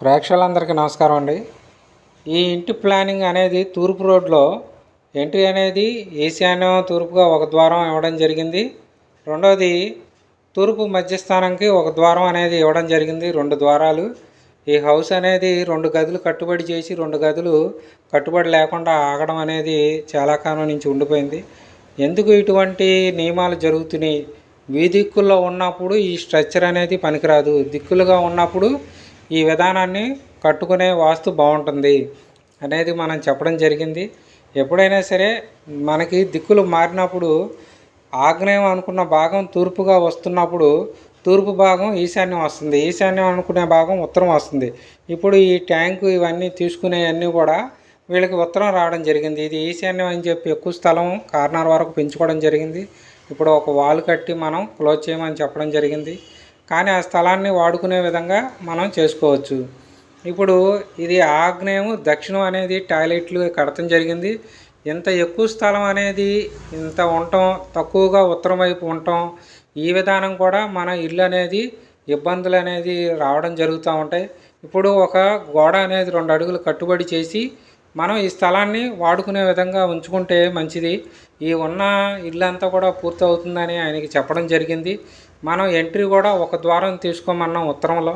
ప్రేక్షకులందరికీ నమస్కారం అండి. ఈ ఇంటి ప్లానింగ్ అనేది తూర్పు రోడ్లో ఎంట్రీ అనేది ఈశాన్యం తూర్పుగా ఒక ద్వారం ఇవ్వడం జరిగింది. రెండవది తూర్పు మధ్యస్థానంకి ఒక ద్వారం అనేది ఇవ్వడం జరిగింది. రెండు ద్వారాలు. ఈ హౌస్ అనేది రెండు గదులు కట్టుబడి చేసి రెండు గదులు కట్టుబడి లేకుండా ఆగడం అనేది చాలా కాలం నుంచి ఉండిపోయింది. ఎందుకు ఇటువంటి నియమాలు జరుగుతున్నాయి? వీ దిక్కుల్లో ఉన్నప్పుడు ఈ స్ట్రక్చర్ అనేది పనికిరాదు. దిక్కులుగా ఉన్నప్పుడు ఈ విధానాన్ని కట్టుకునే వాస్తు బాగుంటుంది అనేది మనం చెప్పడం జరిగింది. ఎప్పుడైనా సరే మనకి దిక్కులు మారినప్పుడు ఆగ్నేయం అనుకున్న భాగం తూర్పుగా వస్తున్నప్పుడు తూర్పు భాగం ఈశాన్యం వస్తుంది. ఈశాన్యం అనుకునే భాగం ఉత్తరం వస్తుంది. ఇప్పుడు ఈ ట్యాంకు ఇవన్నీ తీసుకునేవన్నీ కూడా వీళ్ళకి ఉత్తరం రావడం జరిగింది. ఇది ఈశాన్యం అని చెప్పి ఎక్కువ స్థలం కార్నర్ వరకు పెంచుకోవడం జరిగింది. ఇప్పుడు ఒక వాల్ కట్టి మనం క్లోజ్ చేయమని చెప్పడం జరిగింది. కానీ ఆ స్థలాన్ని వాడుకునే విధంగా మనం చేసుకోవచ్చు. ఇప్పుడు ఇది ఆగ్నేయం దక్షిణం అనేది టాయిలెట్లు కడతం జరిగింది. ఇంత ఎక్కువ స్థలం అనేది ఇంత ఉండటం తక్కువగా ఉత్తరం వైపు ఉండటం ఈ విధానం కూడా మన ఇల్లు అనేది ఇబ్బందులు అనేది రావడం జరుగుతూ ఉంటాయి. ఇప్పుడు ఒక గోడ అనేది రెండు అడుగులు కట్టుబడి చేసి మనం ఈ స్థలాన్ని వాడుకునే విధంగా ఉంచుకుంటే మంచిది. ఈ ఉన్న ఇల్లు అంతా కూడా పూర్తి అవుతుందని ఆయనకి చెప్పడం జరిగింది. మనం ఎంట్రీ కూడా ఒక ద్వారం తీసుకోమన్నాం ఉత్తరంలో.